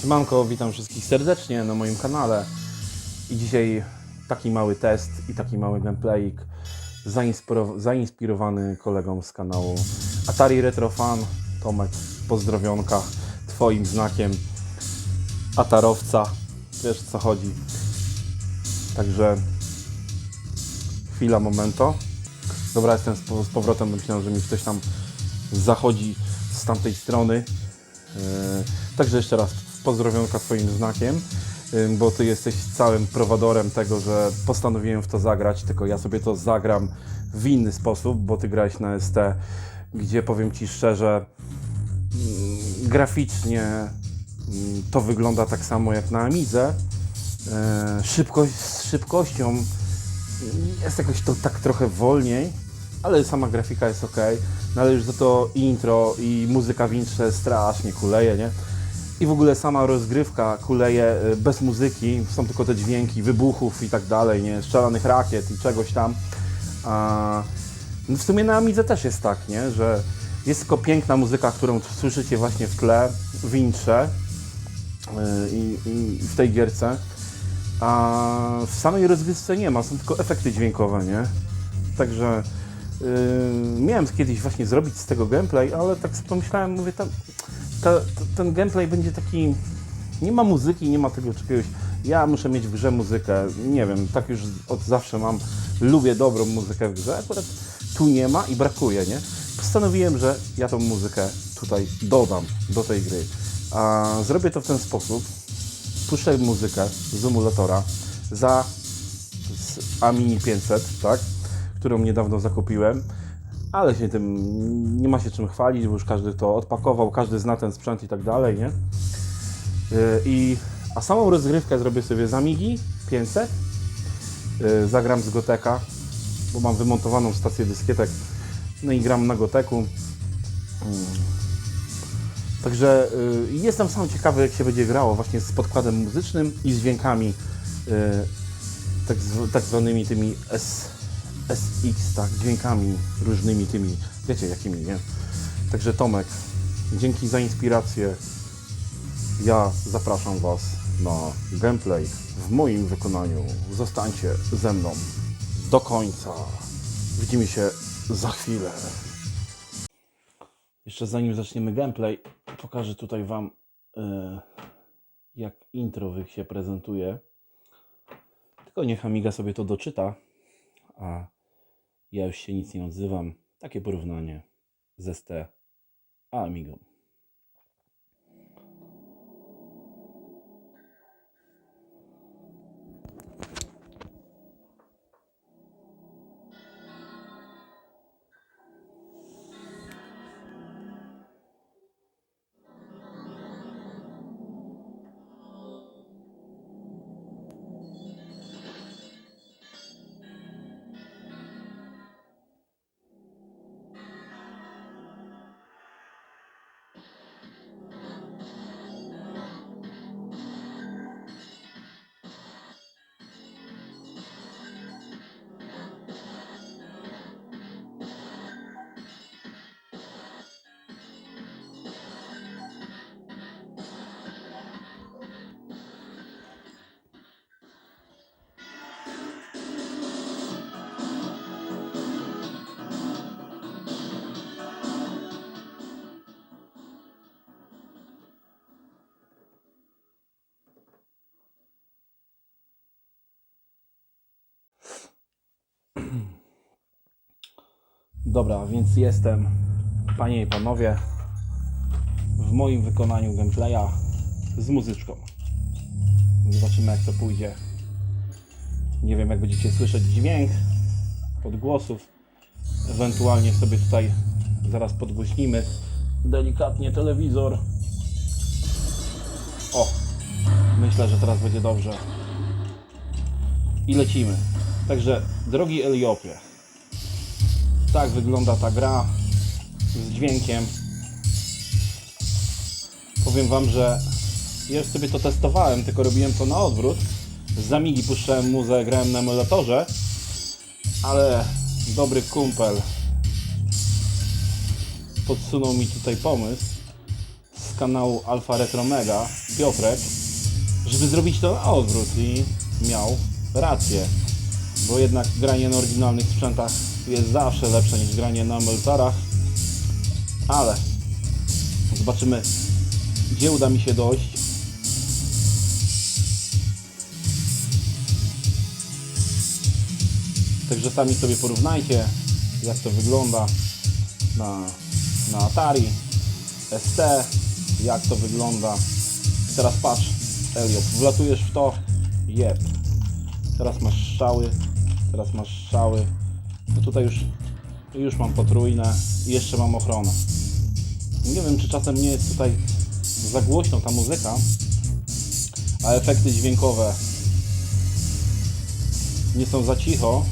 Siemanko, witam wszystkich serdecznie na moim kanale. I dzisiaj taki mały test i taki mały gameplayik zainspiro- zainspirowany kolegą z kanału Atari Retro Fan. Tomek, pozdrowionka Twoim znakiem Atarowca. Wiesz co chodzi. Także chwila, momento. Dobra, jestem z, powrotem. Myślałem, że mi ktoś tam zachodzi z tamtej strony. Yy, Także jeszcze raz pozdrowionka swoim znakiem, bo Ty jesteś całym prowadorem tego, że postanowiłem w to zagrać, tylko ja sobie to zagram w inny sposób, bo Ty grałeś na ST, gdzie powiem Ci szczerze, mm, graficznie mm, to wygląda tak samo jak na Amidze. Yy, Szybkość, z szybkością jest jakoś to tak trochę wolniej, ale sama grafika jest ok. No ale już za to intro i muzyka w strasznie kuleje, nie? I w ogóle sama rozgrywka kuleje y, bez muzyki, są tylko te dźwięki wybuchów i tak dalej, nie? Strzelanych rakiet i czegoś tam. A, no w sumie na Amidze też jest tak, nie? Że jest tylko piękna muzyka, którą słyszycie właśnie w tle, w intrze y, i, i w tej gierce. A w samej rozgrywce nie ma, są tylko efekty dźwiękowe, nie? Także yy, miałem kiedyś właśnie zrobić z tego gameplay, ale tak pomyślałem, mówię, ta, ta, ta, ten gameplay będzie taki, nie ma muzyki, nie ma tego czegoś, ja muszę mieć w grze muzykę, nie wiem, tak już od zawsze mam, lubię dobrą muzykę w grze, akurat tu nie ma i brakuje, nie? Postanowiłem, że ja tą muzykę tutaj dodam do tej gry. A zrobię to w ten sposób, puszczę muzykę z emulatora za z Amini 500, tak, którą niedawno zakupiłem, ale się tym nie ma się czym chwalić, bo już każdy to odpakował, każdy zna ten sprzęt i tak dalej, nie? Yy, I, a samą rozgrywkę zrobię sobie z Amigi 500, yy, zagram z Goteka, bo mam wymontowaną stację dyskietek, no i gram na Goteku. Mm. Także y, jestem sam ciekawy, jak się będzie grało właśnie z podkładem muzycznym i z dźwiękami, y, tak, tak zwanymi tymi S, SX, tak, dźwiękami różnymi tymi, wiecie jakimi, nie? Także Tomek, dzięki za inspirację. Ja zapraszam Was na gameplay w moim wykonaniu. Zostańcie ze mną do końca. Widzimy się za chwilę. Jeszcze zanim zaczniemy gameplay, pokażę tutaj Wam, e, jak intro się prezentuje. Tylko niech Amiga sobie to doczyta, a ja już się nic nie odzywam. Takie porównanie z ST a Amigą. Dobra, więc jestem, panie i panowie, w moim wykonaniu gameplaya z muzyczką. Zobaczymy jak to pójdzie. Nie wiem jak będziecie słyszeć dźwięk podgłosów. Ewentualnie sobie tutaj zaraz podgłośnimy delikatnie telewizor. O, myślę, że teraz będzie dobrze. I lecimy. Także, drogi Eliopie, tak wygląda ta gra z dźwiękiem. Powiem Wam, że ja już sobie to testowałem, tylko robiłem to na odwrót. Z puszczałem muzę, grałem na emulatorze, ale dobry kumpel podsunął mi tutaj pomysł z z kanału Alfa Retro Mega, Piotrek, żeby zrobić to na odwrót i miał rację. Bo jednak granie na oryginalnych sprzętach jest zawsze lepsze niż granie na meltarach. Ale zobaczymy, gdzie uda mi się dojść. Także sami sobie porównajcie, jak to wygląda na, na Atari, ST, jak to wygląda. Teraz patrz, Elliot, wlatujesz w to, jeb. Teraz masz strzały, teraz masz strzały. No tutaj już, już mam potrójne i jeszcze mam ochronę. Nie wiem, czy czasem nie jest tutaj za głośno ta muzyka, a efekty dźwiękowe nie są za cicho.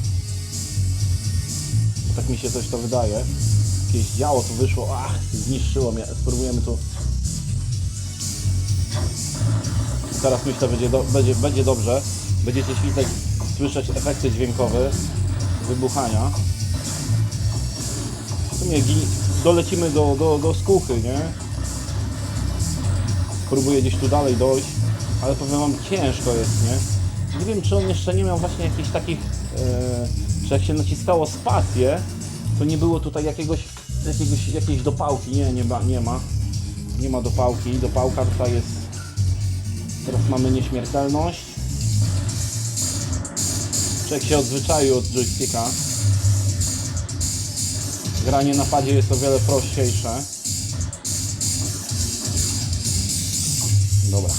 Tak mi się coś to wydaje. Jakieś działo tu wyszło, ach, zniszczyło mnie. Spróbujemy tu. Teraz myślę, będzie, do, będzie, będzie dobrze. Będziecie świtać, słyszeć efekty dźwiękowe wybuchania. W sumie dolecimy do, do, do skóchy, nie? Próbuję gdzieś tu dalej dojść, ale powiem wam, ciężko jest, nie? Nie wiem, czy on jeszcze nie miał właśnie jakichś takich, e, jak się naciskało spację, to nie było tutaj jakiegoś, jakiegoś jakiejś dopałki, nie, nie ma, nie ma. Nie ma dopałki, dopałka tutaj jest, teraz mamy nieśmiertelność. Człowiek się odzwyczaił od joysticka. Granie na padzie jest o wiele prościejsze. Dobra.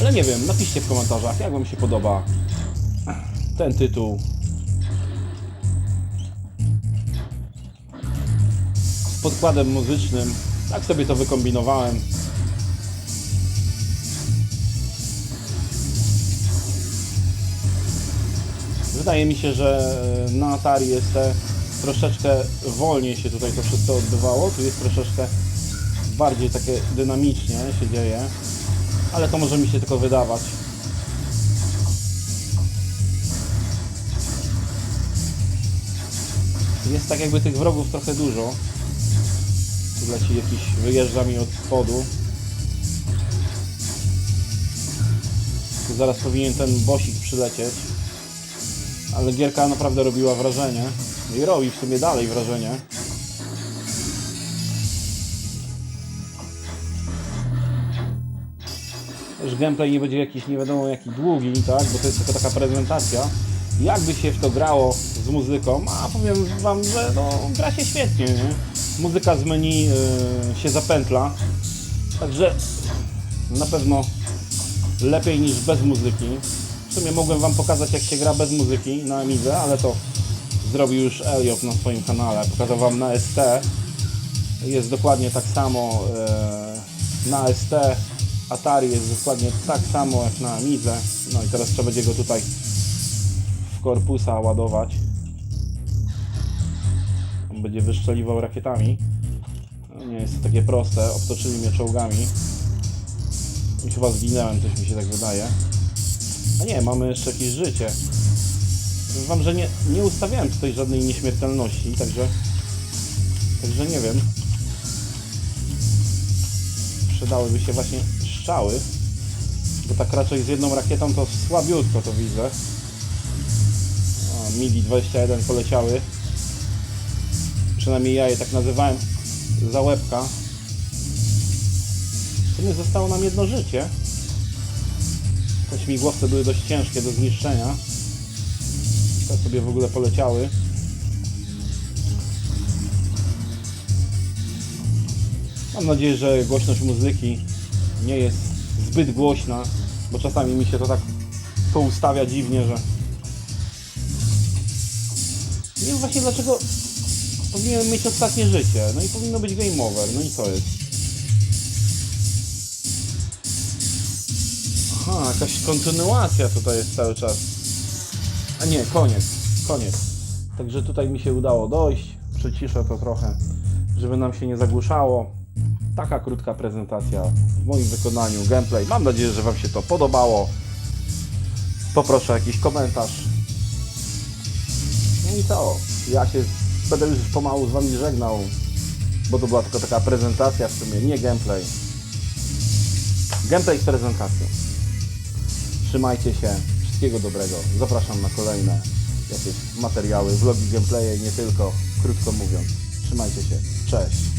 Ale nie wiem, napiszcie w komentarzach, jak Wam się podoba ten tytuł. Z podkładem muzycznym. Tak sobie to wykombinowałem. Wydaje mi się, że na Atari ST troszeczkę wolniej się tutaj to wszystko odbywało. Tu jest troszeczkę bardziej takie dynamicznie się dzieje, ale to może mi się tylko wydawać. Jest tak jakby tych wrogów trochę dużo. Tu leci jakiś, wyjeżdża mi od spodu. Tu zaraz powinien ten bosik przylecieć. Ale gierka naprawdę robiła wrażenie. I robi w sumie dalej wrażenie. Już gameplay nie będzie jakiś nie wiadomo jaki długi, tak? Bo to jest tylko taka prezentacja. Jakby się w to grało z muzyką, a powiem wam, że no, gra się świetnie, nie? Muzyka z menu yy, się zapętla. Także na pewno lepiej niż bez muzyki. W sumie mogłem wam pokazać jak się gra bez muzyki na Amidze, ale to zrobił już Elliot na swoim kanale. Pokazał wam na ST. Jest dokładnie tak samo e, na ST. Atari jest dokładnie tak samo jak na Amidze. No i teraz trzeba będzie go tutaj w korpusa ładować. On będzie wyszczeliwał rakietami. No nie jest to takie proste. Obtoczyli mnie czołgami. I chyba zginęłem, coś mi się tak wydaje. A nie, mamy jeszcze jakieś życie. Wam, że nie, nie ustawiałem tutaj żadnej nieśmiertelności, także także nie wiem. Przydałyby się właśnie strzały, bo tak raczej z jedną rakietą to słabiutko to widzę. O, MIDI 21 poleciały. Przynajmniej ja je tak nazywałem za łebka. W sumie zostało nam jedno życie. Te śmigłowce były dość ciężkie do zniszczenia. Te sobie w ogóle poleciały. Mam nadzieję, że głośność muzyki nie jest zbyt głośna, bo czasami mi się to tak poustawia dziwnie, że... Nie wiem właśnie dlaczego powinienem mieć ostatnie życie. No i powinno być game over. No i co jest? Aha, jakaś kontynuacja tutaj jest cały czas. A nie, koniec, koniec. Także tutaj mi się udało dojść. Przyciszę to trochę, żeby nam się nie zagłuszało. Taka krótka prezentacja w moim wykonaniu, gameplay. Mam nadzieję, że Wam się to podobało. Poproszę jakiś komentarz. No i co? Ja się będę już pomału z Wami żegnał. bo to była tylko taka prezentacja, w sumie nie gameplay. Gameplay z prezentacją. Trzymajcie się, wszystkiego dobrego. Zapraszam na kolejne jakieś materiały, vlogi, gameplaye, nie tylko, krótko mówiąc. Trzymajcie się, cześć.